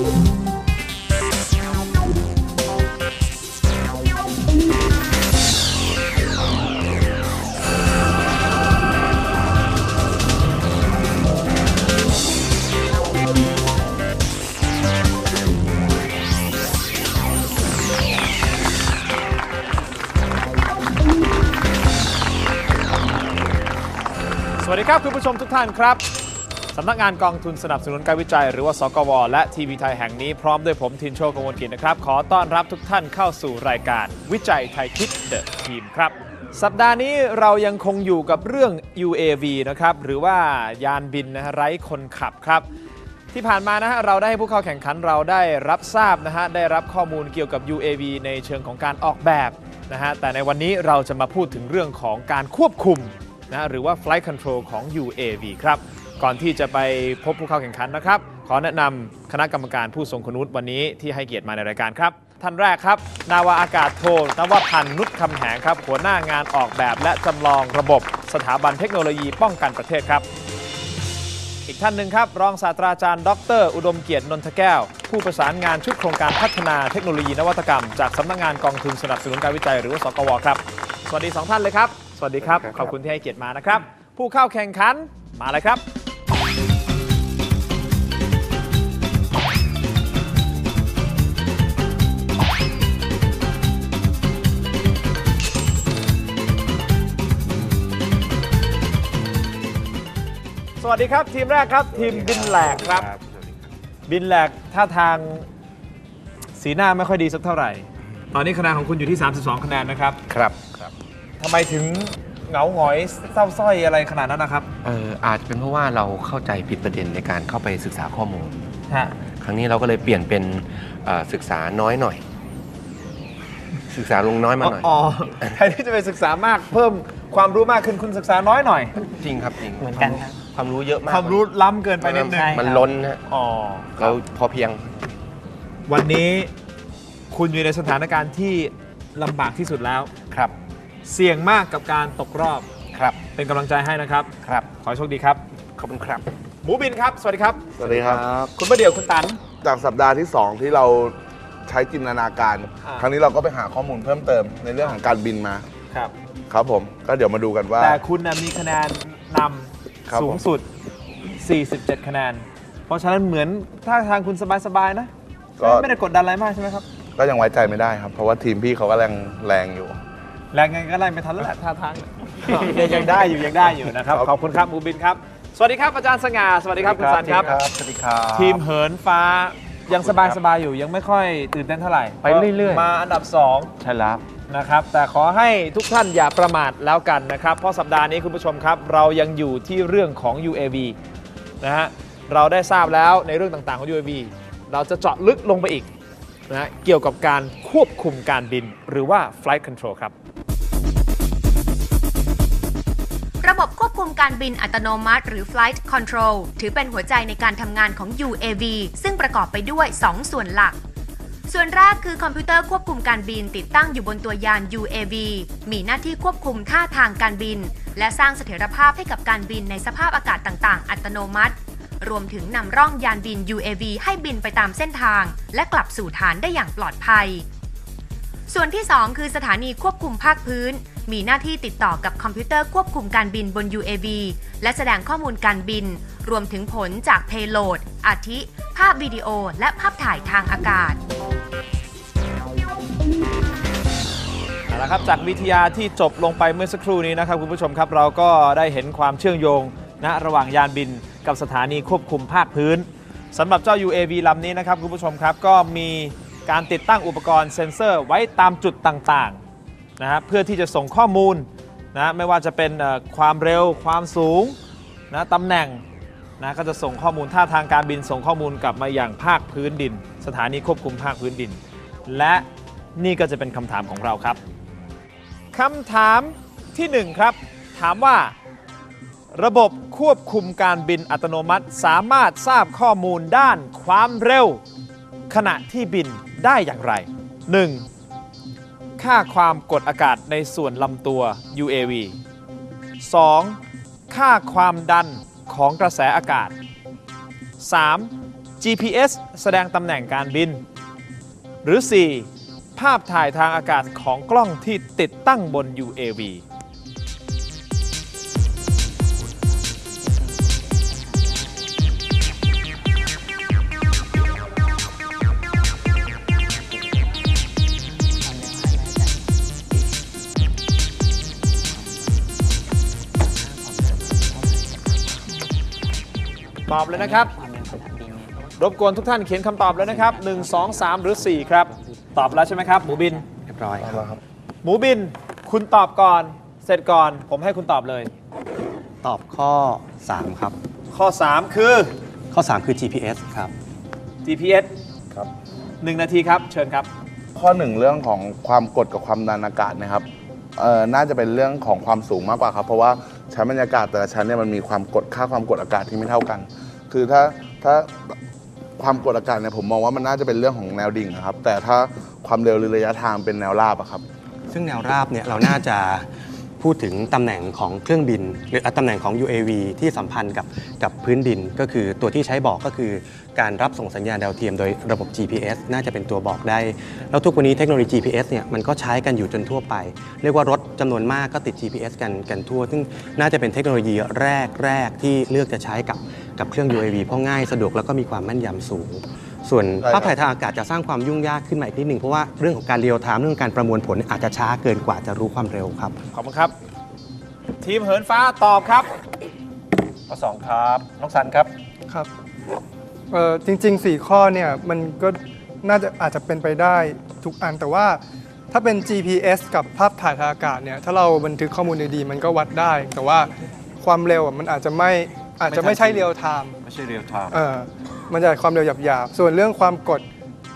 สวัสดีครับ คุณผู้ชมทุกท่านครับ สำนักงานกองทุนสนับสนุนการวิจัย หรือว่าสกว และทีวีไทยแห่งนี้พร้อมด้วยผมทินโชกมลกิจนะครับ ขอต้อนรับทุกท่านเข้าสู่รายการ วิจัยไทยคิดเดอะทีมครับ สัปดาห์นี้เรายังคงอยู่กับเรื่อง UAV นะครับ หรือว่ายานบินนะฮะไร้คนขับครับ ที่ผ่านมานะฮะเราได้ให้ผู้เข้าแข่งขันเราได้รับทราบนะฮะได้รับข้อมูลเกี่ยวกับ UAV ในเชิงของการออกแบบนะฮะแต่ในวันนี้เราจะมาพูดถึงเรื่องของการควบคุมนะหรือว่า flight control ของ UAV ครับ ก่อนที่จะไปพบผู้เข้าแข่งขันนะครับ ขอแนะนำคณะกรรมการผู้ทรงคุณวุฒิวันนี้ที่ให้เกียรติมาในรายการครับ ท่านแรกครับ นาวาอากาศโทนวพันธ์นุชคำแหงครับ หัวหน้างานออกแบบและจำลองระบบสถาบันเทคโนโลยีป้องกันประเทศครับ อีกท่านหนึ่งครับ รองศาสตราจารย์ดร อุดมเกียรตินนทแก้ว ผู้ประสานงานชุดโครงการพัฒนาเทคโนโลยีนวัตกรรม จากสำนักงานกองทุนสนับสนุนการวิจัยหรือว่าสกวครับ สวัสดีสองท่านเลยครับ สวัสดีครับ ขอบคุณที่ให้เกียรติมานะครับ ผู้เข้าแข่งขันมาเลยครับ วัสดีครับ ทีมแรกครับ ทีมบินแหลกครับ บินแหลกท่าทางสีหน้าไม่ค่อยดีสักเท่าไหร่ ตอนนี้คะแนนของคุณอยู่ที่ 32 คะแนนนะครับครับครับทำไมถึงเหงาหงอยเศร้าสร้อยอะไรขนาดนั้นนะครับเอออาจจะเป็นเพราะว่าเราเข้าใจผิดประเด็นในการเข้าไปศึกษาข้อมูล ฮะครั้งนี้เราก็เลยเปลี่ยนเป็นเอ่อศึกษาน้อยหน่อย ศึกษาลงน้อยมาหน่อย อ๋อแทนที่จะไปศึกษามากเพิ่มความรู้มากขึ้นคุณศึกษาน้อยหน่อย จริงครับจริงเหมือนกันครับ ความรู้เยอะมากความรู้ล้ำเกินไปนิดนึงใช่มันล้นนะอ๋อเราพอเพียง วันนี้คุณอยู่ในสถานการณ์ที่ลำบากที่สุดแล้วครับ เสี่ยงมากกับการตกรอบครับ เป็นกำลังใจให้นะครับครับ ขอให้โชคดีครับขอบคุณครับ หมูบินครับ สวัสดีครับ สวัสดีครับ คุณประเดี่ยวคุณตันจากสัปดาห์ที่ 2 ที่เราใช้จินตนาการอ่าครั้งนี้เราก็ไปหาข้อมูลเพิ่มเติมในเรื่องของการบินมา ครับ ครับผม ก็เดี๋ยวมาดูกันว่า แต่คุณนะมีคะแนนน ครับำสูงสุด 47 คะแนน เพราะฉะนั้นเหมือนท่าทางคุณสบายๆนะ ก็ ไม่ได้กดดันอะไรมากใช่ไหมครับ ก็ยังไว้ใจไม่ได้ครับ เพราะว่าทีมพี่เขาก็แรงแรงอยู่ แรงไงก็ไล่ไม่ทันแล้วแหละท่าทางยังยังได้อยู่ยังได้อยู่นะครับ ครับ ขอบคุณครับหมูบินครับ สวัสดีครับอาจารย์สง่าสวัสดีครับคุณสันครับ สวัสดีครับ ทีมเหินฟ้ายังสบายสบายๆอยู่ยังไม่ค่อยตื่นเต้นเท่าไหร่ไปเรื่อยๆ มาอันดับ2ใช่แล้ว นะครับ แต่ขอให้ทุกท่านอย่าประมาทแล้วกันนะครับ เพราะสัปดาห์นี้คุณผู้ชมครับ เรายังอยู่ที่เรื่องของ UAV นะฮะเราได้ทราบแล้วในเรื่องต่างๆของ UAV เราจะเจาะลึกลงไปอีกนะเกี่ยวกับการควบคุมการบินหรือว่า flight control ครับ ระบบควบคุมการบินอัตโนมัติ หรือ Flight Control ถือเป็นหัวใจในการทำงานของ UAV ซึ่งประกอบไปด้วย 2 ส่วนหลัก ส่วนแรกคือคอมพิวเตอร์ควบคุมการบินติดตั้งอยู่บนตัวยาน UAV มีหน้าที่ควบคุมท่าทางการบิน และสร้างเสถียรภาพให้กับการบินในสภาพอากาศต่างๆ อัตโนมัติ รวมถึงนำร่องยานบิน UAV ให้บินไปตามเส้นทาง และกลับสู่ฐานได้อย่างปลอดภัย ส่วนที่ 2 คือสถานีควบคุมภาคพื้น มีหน้าที่ติดต่อกับคอมพิวเตอร์ควบคุมการบินบน UAV และแสดงข้อมูลการบิน รวมถึงผลจาก Payload อาทิ ภาพวิดีโอ และภาพถ่ายทางอากาศ เอาละครับจากวิทยาที่จบลงไปเมื่อสักครู่นี้นะครับคุณผู้ชมครับเราก็ได้เห็นความเชื่อมโยงนะระหว่างยานบินกับสถานีควบคุมภาคพื้นสำหรับเจ้า UAV ลำนี้นะครับคุณผู้ชมครับก็มีการติดตั้งอุปกรณ์เซ็นเซอร์ไว้ตามจุดต่างๆ นะฮะเพื่อที่จะส่งข้อมูลนะไม่ว่าจะเป็นความเร็วความสูงนะตำแหน่งนะก็จะส่งข้อมูลท่าทางการบินส่งข้อมูลกลับมาอย่างภาคพื้นดิน สถานีควบคุมภาคพื้นดิน และนี่ก็จะเป็นคำถามของเราครับคำถามที่ 1 ครับ ถามว่า ระบบควบคุมการบินอัตโนมัติสามารถทราบข้อมูลด้านความเร็ว ขณะที่บินได้อย่างไร 1. ค่าความกดอากาศในส่วนลำตัว UAV 2. ค่าความดันของกระแสอากาศ 3. GPS แสดงตำแหน่งการบิน หรือ 4. ภาพถ่ายทางอากาศของกล้องที่ติดตั้งบน UAV อบเลยนะครับ รบกวนทุกท่านเขียนคำตอบเลยนะครับ 1 2 3 หรือ 4 ครับ ตอบแล้วใช่ไหมครับ หมูบิน เรียบร้อยครับ หมูบิน คุณตอบก่อน เสร็จก่อน ผมให้คุณตอบเลย ตอบข้อ 3 ครับ ข้อ 3 คือ ข้อ 3 คือ GPS ครับ GPS ครับ 1 นาทีครับ เชิญครับ ข้อหนึ่งเรื่องของความกดกับความดันอากาศนะครับเอ่อน่าจะเป็นเรื่องของความสูงมากกว่าครับ เพราะว่าชั้นบรรยากาศแต่ละชั้นเนี่ยมันมีความกดค่าความกดอากาศที่ไม่เท่ากัน คือถ้าถ้าความกดอากาศเนี่ยผมมองว่ามันน่าจะเป็นเรื่องของแนวดิ่งนะครับ แต่ถ้าความเร็วหรือระยะทางเป็นแนวราบอะครับ ซึ่งแนวราบเนี่ยเราน่าจะ พูดถึงตำแหน่งของเครื่องบิน หรือตำแหน่งของ UAV ที่สัมพันธ์กับกับพื้นดิน ก็คือตัวที่ใช้บอกก็คือ การรับส่งสัญญาณดาวเทียมโดยระบบ GPS น่าจะเป็นตัวบอกได้ แล้วทุกวันนี้เทคโนโลยี GPS เนี่ยมันก็ใช้กันอยู่จนทั่วไป เรียกว่ารถจำนวนมากก็ติด GPS กันกันทั่ว ซึ่งน่าจะเป็นเทคโนโลยีแรกแรกที่เลือกจะใช้กับกับเครื่อง UAV เพราะง่ายสะดวกแล้วก็มีความแม่นยำสูง ส่วนใช่ครับภาพถ่ายทางอากาศจะสร้างความยุ่งยากขึ้นมาอีกนิดหนึ่งเพราะว่าเรื่องของการเรียลไทม์เรื่องของการประมวลผลอาจจะช้าเกินกว่าจะรู้ความเร็วครับ ขอบคุณครับ ทีมเหินฟ้าตอบครับข้อ2ครับน้องสันครับครับเอ่อจริง ๆ 4 ข้อเนี่ยมันก็น่าจะอาจจะเป็นไปได้ทุกอันแต่ว่าถ้าเป็น GPS กับภาพถ่ายทางอากาศเนี่ยถ้าเราบันทึกข้อมูลดีๆมันก็วัดได้ แต่ว่าความเร็วอะมันอาจจะไม่อาจจะไม่ใช่เรียลไทม์ไม่ใช่เรียลไทม์เออ มันจะความเร็วหยาบๆ ส่วนเรื่องความกด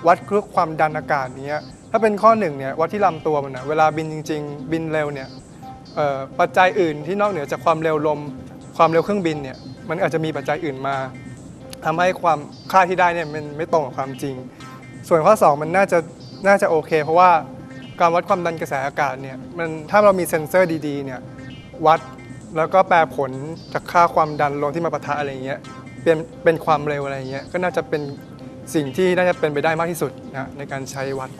วัดครื่องความดันอากาศเนี้ยถ้าเป็นข้อหนึ่งเนี่ยวัดที่ลำตัวมันนะเวลาบินจริง ๆ บินเร็วเนี่ยปัจจัยอื่นที่นอกเหนือจากความเร็วลม ความเร็วเครื่องบินเนี่ยมันอาจจะมีปัจจัยอื่นมาทำให้ความค่าที่ได้เนี่ยมันไม่ตรงกับความจริง ส่วนข้อ 2 มันน่าจะน่าจะโอเค เพราะว่าการวัดความดันกระแสอากาศเนี่ยมันถ้าเรามีเซ็นเซอร์ดีๆเนี่ยวัดแล้วก็แปลผลจากค่าความดันลมที่มาปะทะอะไรอย่างเงี้ย เป็นเป็นความเร็วอะไรอย่างเงี้ยก็น่าจะเป็นสิ่งที่น่าจะเป็นไปได้มากที่สุดนะในการใช้วัด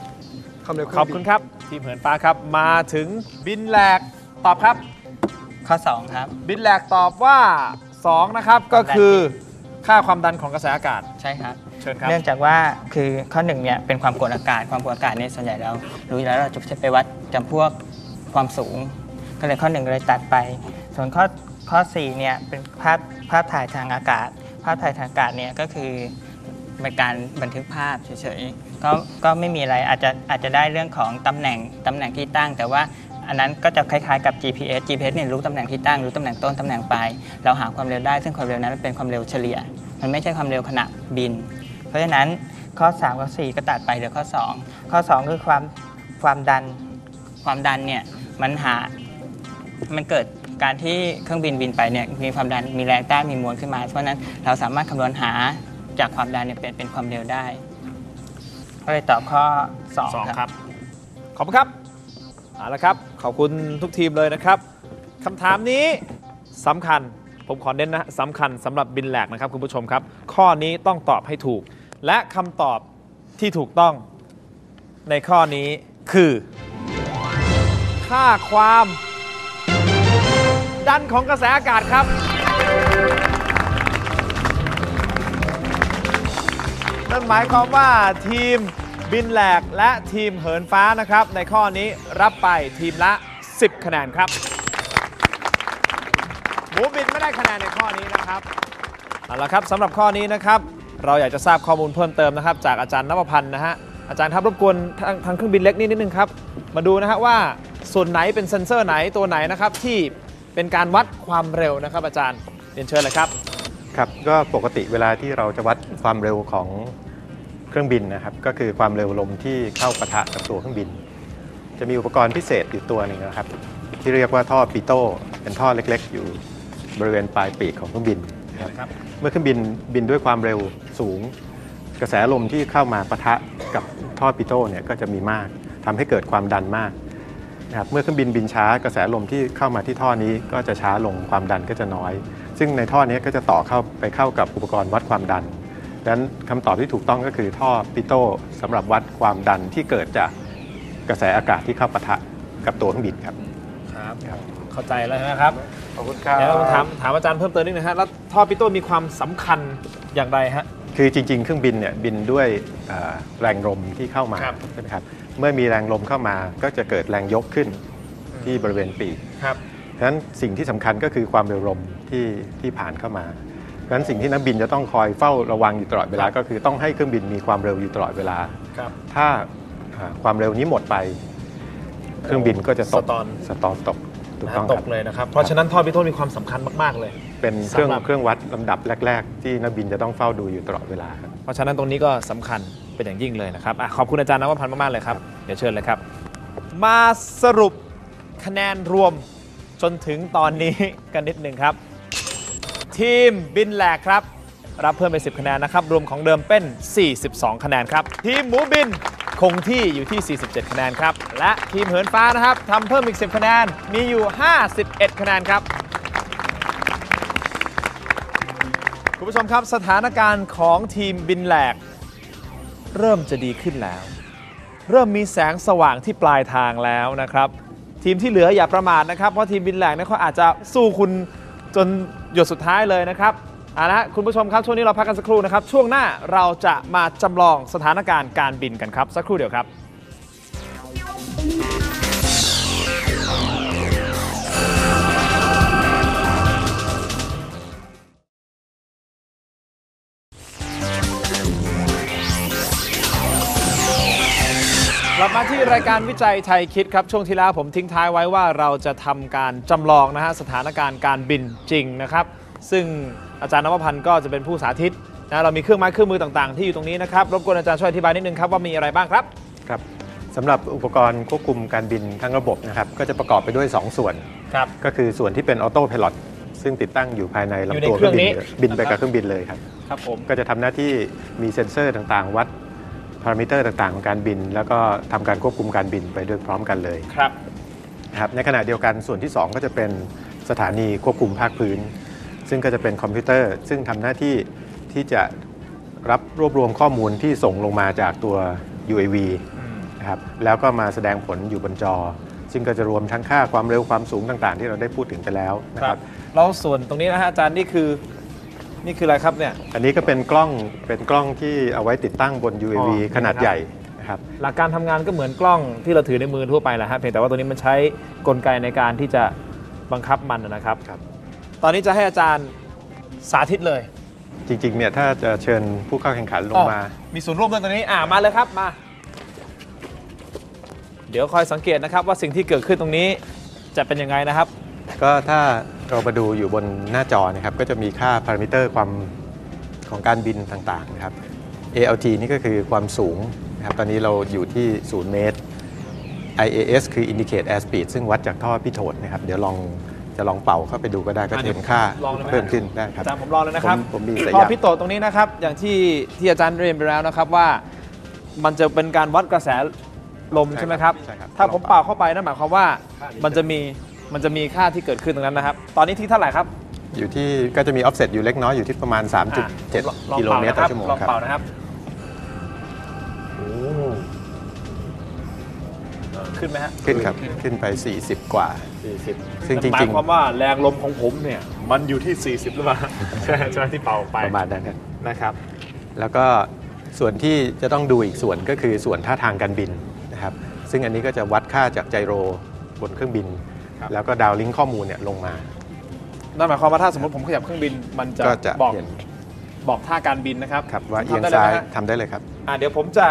ความเร็วเครื่ขออบงบินคุณครับ ทีมเหินฟ้าครับ มาถึงบินแหลกตอบครับ ข้อ 2 ครับ บินแหลกตอบว่า 2 นะครับก็คือค่าความดันของกระแสอากาศ ใช่ครับเชิญครับ เนื่องจากว่าคือข้อหนึ่งเนี่ยเป็นความกดอากาศ ความกดอากาศเนี่ยส่วนใหญ่เรารู้อยู่แล้วเราจะใช้ไปวัดจำพวกความสูง ก็เลยข้อหนึ่งเลยตัดไป ส่วนข้อข้อ4เนี่ยเป็นภาพภาพถ่ายทางอากาศ ภาพถ่ายทางอากาศเนี่ยก็คือเป็นการบันทึกภาพเฉยๆก็ก็ไม่มีอะไรอาจจะอาจจะได้เรื่องของตำแหน่งตำแหน่งที่ตั้ง แต่ว่าอันนั้นก็จะคล้ายๆกับ GPS GPS เนี่ยรู้ตำแหน่งที่ตั้งรู้ตำแหน่งต้นตำแหน่งปลายเราหาความเร็วได้ ซึ่งความเร็วนั้นเป็นความเร็วเฉลี่ย มันไม่ใช่ความเร็วขณะบิน เพราะฉะนั้นข้อ 3 กับ 4 ก็ตัดไปเหลือข้อ 2 ข้อ 2 คือความความดันความดันเนี่ยมันหามันเกิด การที่เครื่องบินบินไปเนี่ยมีความดันมีแรงต้านมีมวลขึ้นมา เพราะฉะนั้นเราสามารถคำนวณหาจากความดันเนี่ยเปลี่ยนเป็นความเร็วได้ ก็เลยตอบข้อ2 2คครัรับบขอบคุณครับเอาละครับขอบคุณทุกทีมเลยนะครับคำถามนี้สำคัญผมขอเน้นนะสำคัญสำหรับบินแหลกนะครับคุณผู้ชมครับ ข้อนี้ต้องตอบให้ถูก และคำตอบที่ถูกต้องในข้อนี้คือ ค่าความ ดันของกระแสอากาศครับ นั่นหมายความว่าทีมบินแหลกและทีมเหินฟ้านะครับ ในข้อนี้รับไปทีมละ 10 คะแนนครับ หมูบินไม่ได้คะแนนในข้อนี้นะครับเอาละครับสำหรับข้อนี้นะครับ เราอยากจะทราบข้อมูลเพิ่มเติมนะครับ จากอาจารย์นวพันธ์นะฮะอาจารย์ครับรบกวนทางทางเครื่องบินเล็กนิดนิดนึงครับ มาดูนะฮะว่าส่วนไหนเป็นเซ็นเซอร์ไหนตัวไหนนะครับที่ เป็นการวัดความเร็วนะครับ อาจารย์เรียนเชิญเลยครับ ครับก็ปกติเวลาที่เราจะวัดความเร็วของเครื่องบินนะครับก็คือความเร็วลมที่เข้าปะทะกับตัวเครื่องบิน จะมีอุปกรณ์พิเศษอยู่ตัวหนึ่งนะครับ ที่เรียกว่าท่อปิโต้เป็นท่อเล็กๆ อยู่บริเวณปลายปีกของเครื่องบินนะครับเมื่อเครื่องบินบินด้วยความเร็วสูง กระแสลมที่เข้ามาปะทะกับท่อปิโต้เนี่ยก็จะมีมากทำให้เกิดความดันมาก นะครับเมื่อเครื่องบินบินช้ากระแสลมที่เข้ามาที่ท่อนี้ก็จะช้าลงความดันก็จะน้อย ซึ่งในท่อนี้ก็จะต่อเข้าไปเข้ากับอุปกรณ์วัดความดันดังนั้นคำตอบที่ถูกต้องก็คือท่อปิโต้สำหรับวัดความดันที่เกิดจากกระแสอากาศที่เข้าปะทะกับตัวเครื่องบินครับครับเข้าใจแล้วนะครับขอบคุณครับเดี๋ยวเราถามถามอาจารย์เพิ่มเติมนิดนึงฮะแล้วท่อปิโต้มีความสำคัญอย่างไรฮะคือจริง ๆ เครื่องบินเนี่ยบินด้วยเอ่อแรงลมที่เข้ามาครับใช่ไหมครับ เมื่อมีแรงลมเข้ามาก็จะเกิดแรงยกขึ้นที่บริเวณปีกครับฉะนั้นสิ่งที่สำคัญก็คือความเร็วลมที่ที่ผ่านเข้ามาฉะนั้นสิ่งที่นักบินจะต้องคอยเฝ้าระวังอยู่ตลอดเวลาครับก็คือต้องให้เครื่องบินมีความเร็วอยู่ตลอดเวลาครับถ้าอ่าความเร็วนี้หมดไป เครื่องบินก็จะตกสตอนสตอนตกถูกนะต้องฮะคตรับกเลยนะครับ เพราะฉะนั้นท่อปิโต้มีความสำคัญมากๆเลย เป็นเครื่องสำหรับเครื่องวัดลำดับแรก ๆ ที่นักบินจะต้องเฝ้าดูอยู่ตลอดเวลาครับเพราะฉะนั้นตรงนี้ก็สำคัญ เป็นอย่างยิ่งเลยนะครับอะขอบคุณอาจารย์นวพันธ์มาก ๆ เลยครับ เดี๋ยวเชิญเลยครับ มาสรุปคะแนนรวมจนถึงตอนนี้กันนิดหนึ่งครับ ทีมบินแหลกครับ รับเพิ่มไป 10 คะแนนนะครับ รวมของเดิมเป็น 42 คะแนนครับ ทีมหมูบินคงที่อยู่ที่ 47 คะแนนครับ และทีมเหินฟ้านะครับทำเพิ่มอีก 10 คะแนน มีอยู่ 51 คะแนนครับ คุณผู้ชมครับสถานการณ์ของทีมบินแหลก เริ่มจะดีขึ้นแล้ว เริ่มมีแสงสว่างที่ปลายทางแล้วนะครับ ทีมที่เหลืออย่าประมาทนะครับ เพราะทีมบินแหลกเนี่ยเขาอาจจะสู้คุณจนหยดสุดท้ายเลยนะครับเอาละคุณผู้ชมครับช่วงนี้เราพักกันสักครู่นะครับ ช่วงหน้าเราจะมาจำลองสถานการณ์การบินกันครับ สักครู่เดียวครับ มาที่รายการวิจัยไทยคิดครับช่วงที่แล้วผมทิ้งท้ายไว้ว่าเราจะทำการจำลองนะฮะสถานการณ์การบินจริงนะครับ ซึ่งอาจารย์นวพันธ์ก็จะเป็นผู้สาธิตนะเรามีเครื่องไม้เครื่องมือต่างๆ ที่อยู่ตรงนี้นะครับรบกวนอาจารย์ช่วยอธิบายนิดนึงครับว่ามีอะไรบ้างครับครับสำหรับอุปกรณ์ควบคุมการบินทั้งระบบนะครับก็จะประกอบไปด้วย 2 ส่วนครับก็คือส่วนที่เป็นออโต้พ i l o t ซึ่งติดตั้งอยู่ภายในอยู่ในลำตัวเครื่องนี้บินเลยบินไปครักับบเครื่องบินเลยครับครับผมก็จะทำหน้าที่มีเซ็นเซอร์ต่างๆ วัด พารามิเตอร์ต่างๆ ของการบิน แล้วก็ทำการควบคุมการบินไปด้วยพร้อมกันเลยครับนะครับในขณะเดียวกันส่วนที่ 2 ก็จะเป็นสถานีควบคุมภาคพื้น ซึ่งก็จะเป็นคอมพิวเตอร์ ซึ่งทำหน้าที่ที่จะรับรวบรวมข้อมูลที่ส่งลงมาจากตัว UAV นะครับแล้วก็มาแสดงผลอยู่บนจอ ซึ่งก็จะรวมทั้งค่าความเร็วความสูงต่าง ๆ ที่เราได้พูดถึงไปแล้วนะคครัรับบแล้วส่วนตรงนี้นะฮะอาจารย์นี่คือ นี่คืออะไรครับเนี่ย อันนี้ก็เป็นกล้องเป็นกล้องที่เอาไว้ติดตั้งบน UAV อ๋อ ขนาดครับใหญ่นะครับ หลักการทำงานก็เหมือนกล้องที่เราถือในมือทั่วไปแหละฮะเพียงแต่ว่าตัวนี้มันใช้กลไกในการที่จะบังคับมันนะครับ ครับ ตอนนี้จะให้อาจารย์สาธิตเลยจริงๆเนี่ยถ้าจะเชิญผู้เข้าแข่งขันลงมา อ๋อมีส่วนร่วมด้วยตรงนี้อ่ามาเลยครับมา เดี๋ยวคอยสังเกตนะครับว่าสิ่งที่เกิดขึ้นตรงนี้จะเป็นยังไงนะครับ ก็ถ้าเรามาดูอยู่บนหน้าจอนะครับก็จะมีค่าพารามิเตอร์ความของการบินต่างๆนะครับ ALT นี่ก็คือความสูงนะครับตอนนี้เราอยู่ที่ 0 เมตร IAS คือ Indicate Airspeed ซึ่งวัดจากท่อพิโทษนะครับ เดี๋ยวลองจะลองเป่าเข้าไปดูก็ได้ก็จะเห็นค่าลองเลยไหม เพิ่มขึ้นได้ครับ อาจารย์ผมรอเลยนะครับผมผมมีสายพอยางพิโตตรงนี้นะครับ อย่างที่ที่อาจารย์เรียนไปแล้วนะครับว่า มันจะเป็นการวัดกระแสลมใช่ไหมครับ ใช่ครับถ้าผมเป่าเข้าไปนั่นหมายความว่า มันจะมี มันจะมีค่าที่เกิดขึ้นตรงนั้นนะครับ ตอนนี้ที่เท่าไหร่ครับอยู่ที่ก็จะมี offset อยู่เล็กน้อยอยู่ที่ประมาณอะลอง3.7 กิโลป่าเมตรนะต่คอรับชั่วโมงลองครับเป่านะครับขึ้นไหมฮะขึ้นครับขึ้นไป 40 กว่า 40 ซึ่งจหมาริยงความว่าแรงลมของผมเนี่ย มันอยู่ที่ 40 หรือเปล่าใช่ใช่ไหมที่เป่าไปๆประมาณนั้นครับนะครับ แล้วก็ส่วนที่จะต้องดูอีกส่วนก็คือส่วนท่าทางการบินนะครับ ซึ่งอันนี้ก็จะวัดค่าจากไจโรบนเครื่องบินครับ แล้วก็ดาวลิงก์ข้อมูลเนี่ยลงมา นั่นหมายความว่าถ้าสมมติผมขยับเครื่องบินมันจะก็จะบอกเห็น บอกท่าการบินนะครับครับว่าทำเอียงได้ลซ้ายไหมฮะทำได้เลยครับ อะเดี๋ยวผมจะ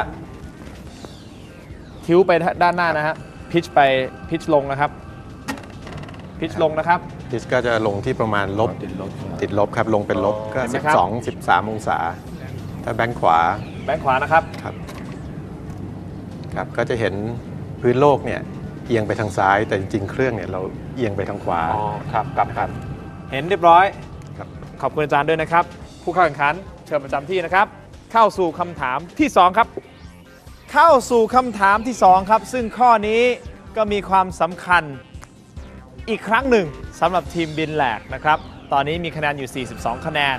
คิ้วไปด้านหน้านะฮะพิชไปพิชลงนะครับ พิชลงนะครับทิสก็จะลงที่ประมาณลบติดลบครับ ลงเป็นลบก็ เห็นไหมครับ 12 13 องศา ถ้าแบงค์ขวาแบงค์ขวานะครับ ครับ ครับก็จะเห็นพื้นโลกเนี่ย เอียงไปทางซ้าย แต่จริงๆ เครื่องเนี่ยเราเอียงไปทางขวาครับกลับกันเห็นเรียบร้อยครับ ขอบคุณอาจารย์ด้วยนะครับ ผู้เข้าแข่งขันเชิญประจำที่นะครับ เข้าสู่คำถามที่ 2 ครับ เข้าสู่คำถามที่ 2 ครับ ซึ่งข้อนี้ก็มีความสำคัญอีกครั้งหนึ่งสำหรับทีมบินแหลกนะครับ ตอนนี้มีคะแนนอยู่ 42 คะแนน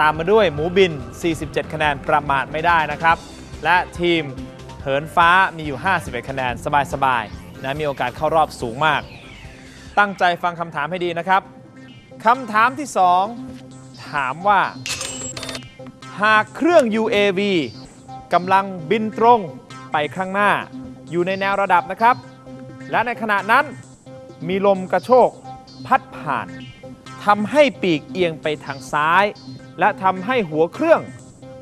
ตามมาด้วยหมูบิน 47 คะแนนประมาทไม่ได้นะครับ และทีมเหินฟ้ามีอยู่ 51 คะแนนสบายๆ นะมีโอกาสเข้ารอบสูงมาก ตั้งใจฟังคำถามให้ดีนะครับคำถามที่ 2 ถามว่า หากเครื่อง UAV กำลังบินตรงไปข้างหน้า อยู่ในแนวระดับนะครับ และในขณะนั้นมีลมกระโชกพัดผ่านทำให้ปีกเอียงไปทางซ้าย และทำให้หัวเครื่อง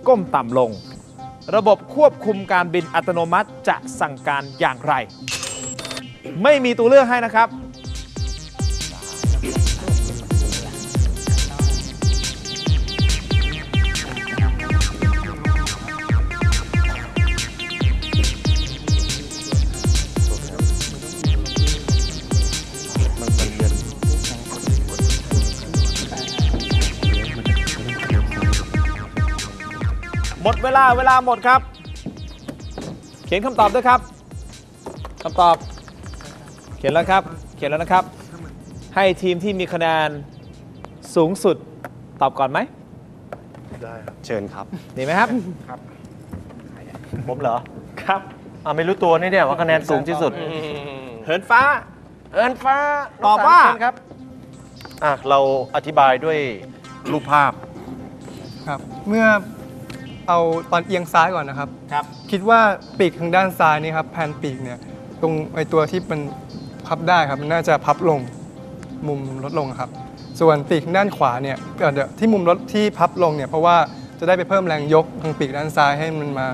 ก้มต่ำลง ระบบควบคุมการบินอัตโนมัติจะสั่งการอย่างไร ไม่มีตัวเลือกให้นะครับ หมดเวลาเวลาหมดครับ เขียนคำตอบด้วยครับคำตอบ เขียนแล้วครับ เขียนแล้วนะครับ ให้ทีมที่มีคะแนนสูงสุดตอบก่อนไหมเชิญครับ ดีไหมครับ ผมเหรอครับอ่าไม่รู้ตัวนี่เนี่ยว่าคะแนนสูงที่สุด เหินฟ้า เอินฟ้าตอบว่าน้งสรเชิญครับ อะเราอธิบายด้วยรูปภาพ ครับ เมื่อเอาตอนเอียงซ้ายก่อนนะครับ ครับ คิดว่าปีกทางด้านซ้ายนี่ครับแผ่นปีกเนี่ย ตรงไอตัวที่มัน พับได้ครับมันน่าจะพับลงมุมลดลงครับ ส่วนปีกด้านขวาเนี่ยเดี๋ยวที่มุมลดที่พับลงเนี่ยเพราะว่าจะได้ไปเพิ่มแรงยกทางปีกด้านซ้ายให้มันมา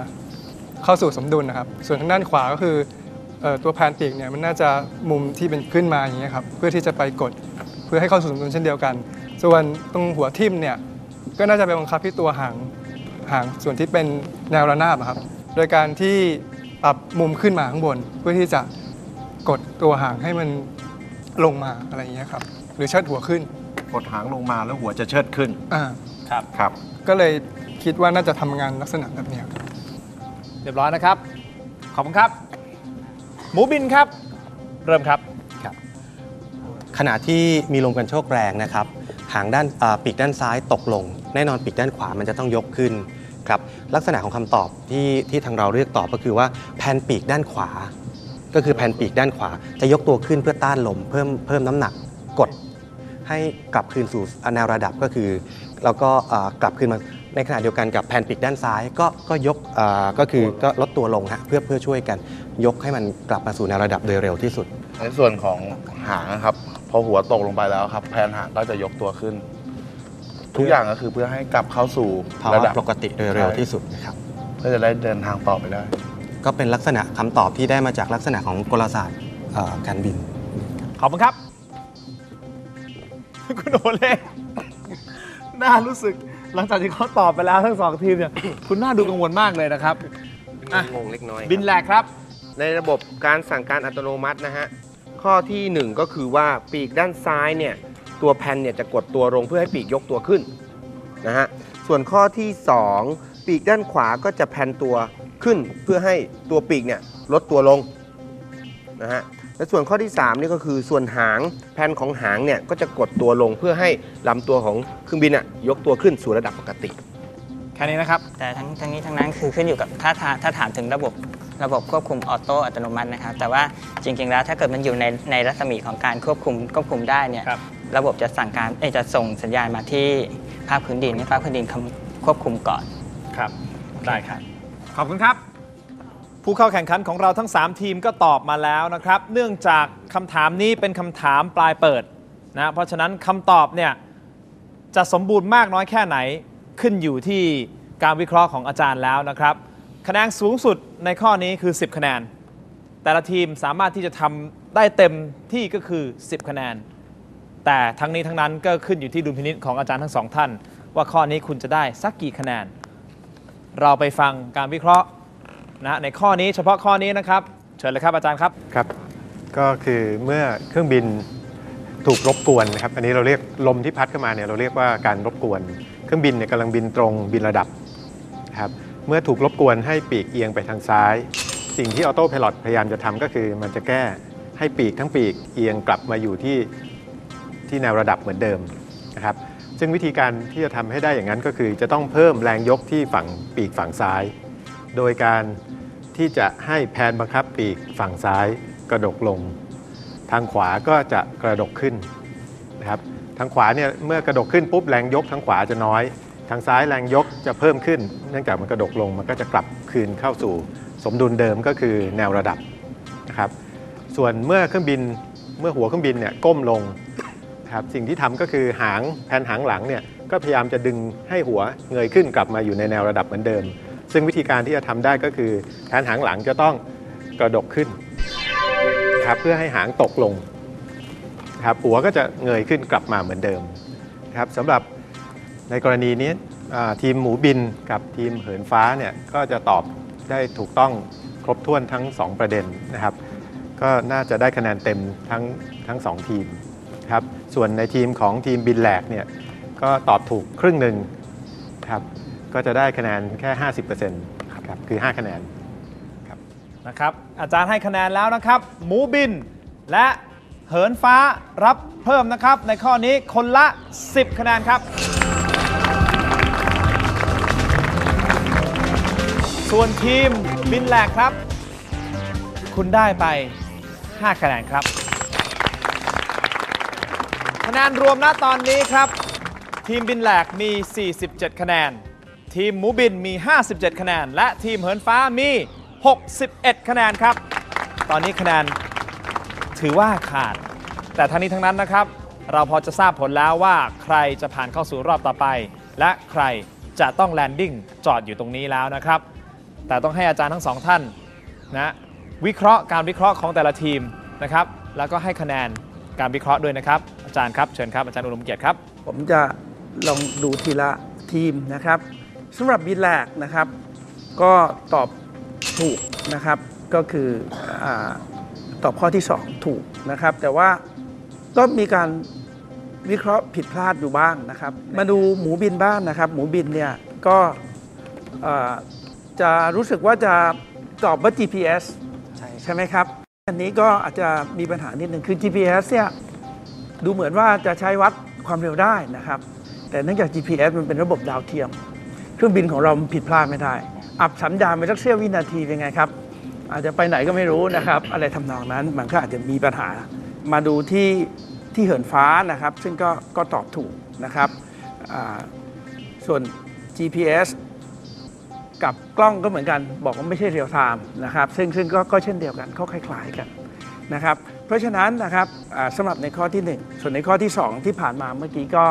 เข้าสู่สมดุลนะครับ ส่วนทางด้านขวาก็คืออตัวแผ่นปีกเนี่ยมันน่าจะมุมที่เป็นขึ้นมาอย่างเงี้ยครับเพื่อที่จะไปกดเพื่อให้เข้าสู่สมดุลเช่นเดียวกัน ส่วนตรงหัวทิ่มเนี่ยก็น่าจะไปบังคับที่ตัวหางหางส่วนที่เป็นแนวระนาบอะครับ โดยการที่ปรับมุมขึ้นมาข้างบนเพื่อที่จะ กดตัวหางให้มันลงมาอะไรอย่างเงี้ยครับ หรือเชิดหัวขึ้นกดหางลงมาแล้วหัวจะเชิดขึ้นอ่าครับ ครับ ก็เลยคิดว่าน่าจะทำงานลักษณะแบบเนี้ยครับเรียบร้อยนะครับ ขอบคุณครับ หมูบินครับ เริ่มครับ ขณะที่มีลมกันโชกแรงนะครับ หางด้านอ่าปีกด้านซ้ายตกลง แน่นอนปีกด้านขวามันจะต้องยกขึ้นครับลักษณะของคำตอบที่ที่ทางเราเลือกตอบก็คือว่าแผ่นปีกด้านขวา ก็คือแผ่นปีกด้านขวา จะยกตัวขึ้นเพื่อต้านลมเพิ่มเพิ่มน้ำหนักกดให้กลับคืนสู่แนวระดับก็คือแล้วก็อ่ากลับคืนมาในขณะเดียวกันกับแผ่นปีกด้านซ้ายก็ก็ยกอ่าก็คือก็ลดตัวลงฮะเพื่อเพื่อช่วยกันยกให้มันกลับมาสู่แนวระดับโดยเร็วที่สุด ในส่วนของหางนะครับพอหัวตกลงไปแล้วครับแผนหางก็จะยกตัวขึ้น ทุกอย่างก็คือเพื่อให้กลับเข้าสู่ภาระวะดับปกติโดยเร็วที่สุดนะครับเพื่อจะได้เดินทางต่อไปได้ ก็เป็นลักษณะคำตอบที่ได้มาจากลักษณะของกลศาสตร์เอ่อการบิน ขอบคุณครับ คุณโอเล่น่ารู้สึกหลังจากที่เขาตอบไปแล้วทั้งสองทีมเนี่ย คุณน่าดูกังวลมากเลยนะครับอะงงเล็กน้อยบินแหลกครับ ในระบบการสั่งการอัตโนมัตินะฮะ ข้อทีหนึ่1 ก็คือว่าปีกด้านซ้ายเนี่ย ตัวแผ่นเนี่ยจะกดตัวลงเพื่อให้ปีกยกตัวขึ้นนะฮะ ส่วนข้อที่ 2 ปีกด้านขวาก็จะแผ่นตัว ขึ้นเพื่อให้ตัวปีกเนี่ยลดตัวลงนะฮะและส่วนข้อที่3นี่ก็คือส่วนหางแผ่นของหางเนี่ยก็จะกดตัวลงเพื่อให้ลำตัวของเครื่องบินอะยกตัวขึ้นสู่ระดับปกติแค่นี้นะครับ แต่ทั้งทั้งนี้ทั้งนั้นคือขึ้นอยู่กับถ้าถ้าถ้าถามถึงระบบระบบควบคุมออโต้อัตโนมัตินะครับ แต่ว่าจริงๆแล้วถ้าเกิดมันอยู่ในในรัศมีของการควบคุมควบคุมได้เนี่ยครับ ระบบจะสั่งการเอยจะส่งสัญญาณมาที่ภาคพื้นดินให้ภาคพื้นดินคำควบคุมก่อน ครับ ได้ครับ ขอบคุณครับ ผู้เข้าแข่งขันของเราทั้ง 3 ทีมก็ตอบมาแล้วนะครับ เนื่องจากคำถามนี้เป็นคำถามปลายเปิดนะเพราะฉะนั้นคำตอบเนี่ยจะสมบูรณ์มากน้อยแค่ไหนขึ้นอยู่ที่การวิเคราะห์ของอาจารย์แล้วนะครับ คะแนนสูงสุดในข้อนี้คือ 10 คะแนน แต่ละทีมสามารถที่จะทำได้เต็มที่ก็คือ 10 คะแนน แต่ทั้งนี้ทั้งนั้นก็ขึ้นอยู่ที่ดุลพินิจของอาจารย์ทั้งสองท่าน ว่าข้อนี้คุณจะได้สักกี่คะแนน เราไปฟังการวิเคราะห์นะในข้อนี้เฉพาะข้อนี้นะครับ เชิญเลยครับอาจารย์ครับ ครับ ก็คือเมื่อเครื่องบินถูกรบกวนนะครับ อันนี้เราเรียกลมที่พัดเข้ามาเนี่ยเราเรียกว่าการรบกวน เครื่องบินเนี่ยกำลังบินตรงบินระดับนะครับ เมื่อถูกรบกวนให้ปีกเอียงไปทางซ้าย สิ่งที่ออโต้พายロพยายามจะทำก็คือ มันจะแก้ให้ปีกทั้งปีกเอียงกลับมาอยู่ที่ที่แนวระดับเหมือนเดิมนะครับ ซึ่งวิธีการที่จะทำให้ได้อย่างนั้นก็คือ จะต้องเพิ่มแรงยกที่ฝั่งปีกฝั่งซ้าย โดยการที่จะให้แผนบังคับปีกฝั่งซ้ายกระดกลง ทางขวาก็จะกระดกขึ้นนะครับทางขวาเนี่ยเมื่อกระดกขึ้นปุ๊บแรงยกทางขวาจะน้อย ทางซ้ายแรงยกจะเพิ่มขึ้น เนื่องจากมันกระดกลงมันก็จะกลับคืนเข้าสู่ สมดุลเดิมก็คือแนวระดับนะครับส่วนเมื่อเครื่องบินเมื่อหัวเครื่องบินเนี่ยก้มลง ครับสิ่งที่ทำก็คือหางแผ่นหางหลังเนี่ยก็พยายามจะดึงให้หัวเงยขึ้นกลับมาอยู่ในแนวระดับเหมือนเดิม ซึ่งวิธีการที่จะทำได้ก็คือแผ่นหางหลังจะต้องกระดกขึ้นครับเพื่อให้หางตกลงครับหัวก็จะเงยขึ้นกลับมาเหมือนเดิมครับสำหรับในกรณีนี้ทีมหมูบินกับทีมเหินฟ้าเนี่ยก็จะตอบได้ถูกต้องครบถ้วนทั้งสองประเด็นนะครับ ก็น่าจะได้คะแนนเต็มทั้งทั้งสองทีม ครับ ส่วนในทีมของทีมบินแหลกเนี่ยก็ตอบถูกครึ่งหนึ่งครับ ก็จะได้คะแนนแค่ 50%ครับคือ 5 คะแนนนะครับ อาจารย์ให้คะแนนแล้วนะครับ หมูบินและเหินฟ้ารับเพิ่มนะครับ ในข้อนี้คนละ 10 คะแนนครับ ส่วนทีมบินแหลกครับ คุณได้ไป 5 คะแนนครับ คะแนนรวมณตอนนี้ครับ ทีมบินแหลกมี 47 คะแนน ทีมหมูบินมี 57 คะแนน และทีมเหินฟ้ามี 61 คะแนนครับ ตอนนี้คะแนนถือว่าขาด แต่ทั้งนี้ทั้งนั้นนะครับ เราพอจะทราบผลแล้วว่าใครจะผ่านเข้าสู่รอบต่อไป และใครจะต้องแลนดิ้งจอดอยู่ตรงนี้แล้วนะครับ แต่ต้องให้อาจารย์ทั้งสองท่านนะวิเคราะห์การวิเคราะห์ของแต่ละทีมนะครับ แล้วก็ให้คะแนนการวิเคราะห์ด้วยนะครับ จารย์ครับเชิญครับอาจารย์อุดมเกียรติครับ ผมจะลองดูทีละทีมนะครับสำหรับบินแรกนะครับ ก็ตอบถูกนะครับ ก็คืออาตอบข้อที่ 2 ถูกนะครับ แต่ว่าก็มีการวิเคราะห์ผิดพลาดอยู่บ้างนะครับ มาดูหมูบินบ้างนะครับ หมูบินเนี่ยก็อ่าจะรู้สึกว่าจะตอบว่า GPS ใช่ใช่ไหมครับ อันนี้ก็อาจจะมีปัญหานิดหนึ่งคือ GPS เนี่ย ดูเหมือนว่าจะใช้วัดความเร็วได้นะครับ แต่เนื่องจาก GPS มันเป็นระบบดาวเทียม เครื่องบินของเราผิดพลาดไม่ได้ อับสัญญาณไปสักเสี้ยววินาทีเป็นไงครับ อาจจะไปไหนก็ไม่รู้นะครับ อะไรทำนองนั้นมันก็อาจจะมีปัญหา มาดูที่ที่เหินฟ้านะครับ ซึ่งก็ก็ตอบถูกนะครับ ส่วน GPS กับกล้องก็เหมือนกัน บอกว่าไม่ใช่เรียลไทม์นะครับ ซึ่งซึ่งก็ก็เช่นเดียวกันเขาคล้ายๆกันนะครับ เพราะฉะนั้นนะครับอ่าสำหรับในข้อที่ 1 ส่วนในข้อที่ 2 ที่ผ่านมาเมื่อกี้ก็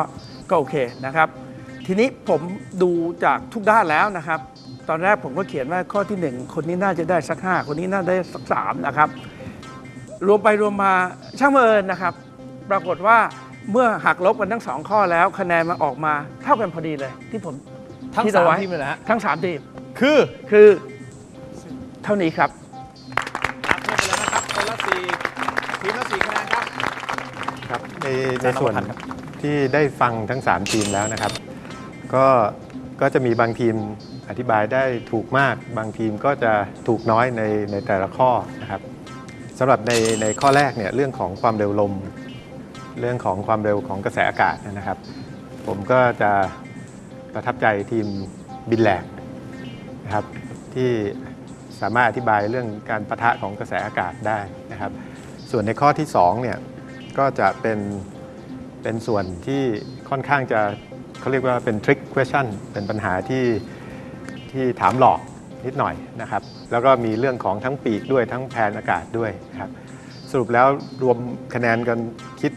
ก็โอเคนะครับ ทีนี้ผมดูจากทุกด้านแล้วนะครับ ตอนแรกผมก็เขียนว่าข้อที่ 1 คนนี้น่าจะได้สัก 5 คนนี้น่าได้สัก3นะครับรวมไปรวมมาช่างบังเอิญนะครับ ปรากฏว่าเมื่อหักลบกันทั้งสองข้อแล้วคะแนนมาออกมาเท่ากันพอดีเลย ที่ผมทั้งคิดสาเอามไว้ทีมเลยนะฮะทั้งสามทีมคือคือเท่านี้ครับนับ ในอาในจารย์ส่วนนพพันธ์ครับที่ได้ฟังทั้ง 3 ทีมแล้วนะครับ ก็ก็จะมีบางทีมอธิบายได้ถูกมาก บางทีมก็จะถูกน้อยในในแต่ละข้อนะครับสำหรับในในข้อแรกเนี่ยเรื่องของความเร็วลม เรื่องของความเร็วของกระแสอากาศนะครับ ผมก็จะประทับใจทีมบินแหลกนะครับที่สามารถอธิบายเรื่องการประทะของกระแสอากาศได้นะครับ ส่วนในข้อที่2เนี่ย ก็จะเป็นเป็นส่วนที่ค่อนข้างจะเขาเรียกว่าเป็น trick question เป็นปัญหาที่ที่ถามหลอกนิดหน่อยนะครับ แล้วก็มีเรื่องของทั้งปีกด้วยทั้งแผนอากาศด้วยครับ สรุปแล้วรวมคะแนนกันคิด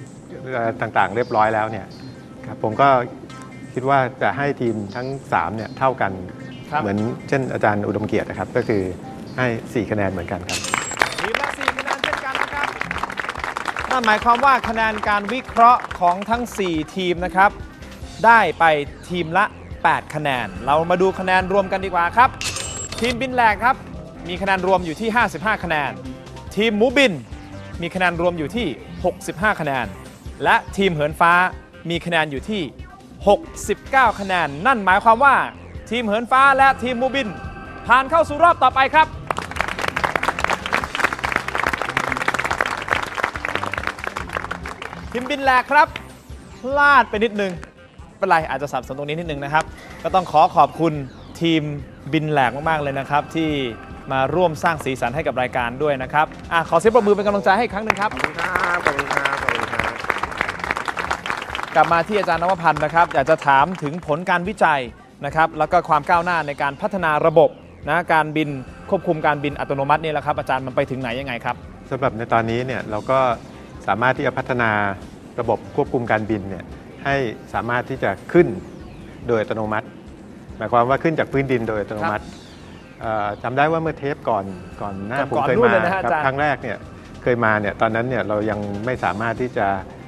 ต่างๆ เรียบร้อยแล้วเนี่ยครับผมก็คิดว่าจะให้ทีมทั้ง3เนี่ยเท่ากัน เหมือนเช่นอาจารย์อุดมเกียรตินะครับ ก็คือให้ 4 คะแนนเหมือนกันครับ ทีมละ4คะแนนเช่นกันนะครับ นั่น หมายความว่าคะแนนการวิเคราะห์ของทั้ง 4 ทีมนะครับ ได้ไปทีมละ 8 คะแนน เรามาดูคะแนนรวมกันดีกว่าครับ ทีมบินแหลกครับ มีคะแนนรวมอยู่ที่ 55 คะแนน ทีมหมูบิน มีคะแนนรวมอยู่ที่ 65 คะแนน และทีมเหินฟ้ามีคะแนนอยู่ที่ 69 คะแนน นั่นหมายความว่าทีมเหินฟ้าและทีมหมูบิน ผ่านเข้าสู่รอบต่อไปครับ ทีมบินแหลกครับ พลาดไปนิดนึงเป็นไรอาจจะสับสนตรงนี้นิดนึงนะครับ ก็ต้องขอขอบคุณทีมบินแหลกมาก ๆ เลยนะครับ ที่มาร่วมสร้างสีสันให้กับรายการด้วยนะครับอะขอเสียงปรบมือเป็นกำลังใจให้อีกครั้งหนึ่งครับ ขอบคุณครับขอบคุณครับขอบคุณครับ กลับมาที่อาจารย์นวพันธ์นะครับ อยากจะถามถึงผลการวิจัยนะครับ แล้วก็ความก้าวหน้าในการพัฒนาระบบนะการบินควบคุมการบินอัตโนมัตินี่แหละครับอาจารย์มันไปถึงไหนยังไงครับ สำหรับในตอนนี้เนี่ยเราก็ สามารถที่จะพัฒนาระบบควบคุมการบินเนี่ยให้สามารถที่จะขึ้นโดยอัตโนมัติ หมายความว่าขึ้นจากพื้นดินโดยอัตโนมัติเอ่อจำได้ว่าเมื่อเทปก่อนก่อนหน้าผมก่อนเคยนู่นมาเลยนะฮะครับอาจารย์ ครั้งแรกเนี่ยเคยมาเนี่ยตอนนั้นเนี่ยเรายังไม่สามารถที่จะ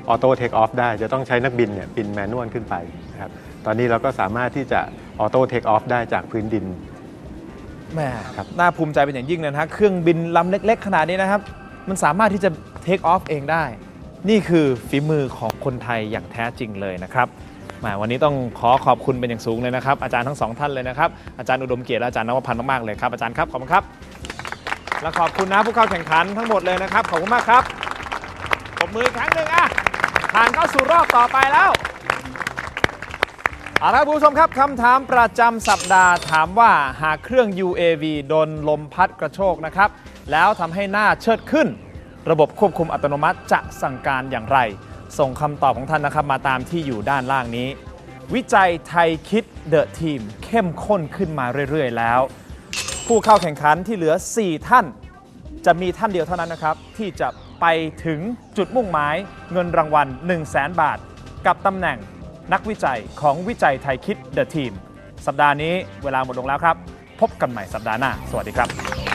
ออโต้เทคออฟได้ จะต้องใช้นักบินเนี่ยบินแมนนวลขึ้นไปนะครับตอนนี้เราก็สามารถที่จะออโต้เทคออฟได้จากพื้นดิน แหม่ครับ น่าภูมิใจเป็นอย่างยิ่งเลยนะฮะเครื่องบินลำเล็ก ๆ ขนาดนี้นะครับ มันสามารถที่จะเทคออฟเองได้ นี่คือฝีมือของคนไทยอย่างแท้จริงเลยนะครับแหมวันนี้ต้องขอขอบคุณเป็นอย่างสูงเลยนะครับ อาจารย์ทั้งสองท่านเลยนะครับ อาจารย์อุดมเกียรติและอาจารย์นวพันธ์มากๆเลยครับอาจารย์ครับขอบคุณครับ และขอบคุณนะผู้เข้าแข่งขันทั้งหมดเลยนะครับขอบคุณมากครับปรบมืออีกครั้งหนึ่งอะผ่านเข้าสู่รอบต่อไปแล้วเอาละครับผู้ชมครับคำถามประจำสัปดาห์ถามว่าหากเครื่อง UAV โดนลมพัดกระโชกนะครับ แล้วทำให้หน้าเชิดขึ้น ระบบควบคุมอัตโนมัติจะสั่งการอย่างไร ส่งคำตอบของท่านนะครับมาตามที่อยู่ด้านล่างนี้ วิจัยไทยคิดเดอะทีมเข้มข้นขึ้นมาเรื่อย ๆ แล้ว ผู้เข้าแข่งขันที่เหลือ 4 ท่าน จะมีท่านเดียวเท่านั้นนะครับ ที่จะไปถึงจุดมุ่งหมายเงินรางวัล 1 0 0 0 0แบาท กับตำแหน่งนักวิจัยของวิจัยไทยคิดเดอะทีมสัปดาห์นี้เวลาหมดลงแล้วครับ พบกันใหม่สัปดาห์หน้า สวัสดีครับ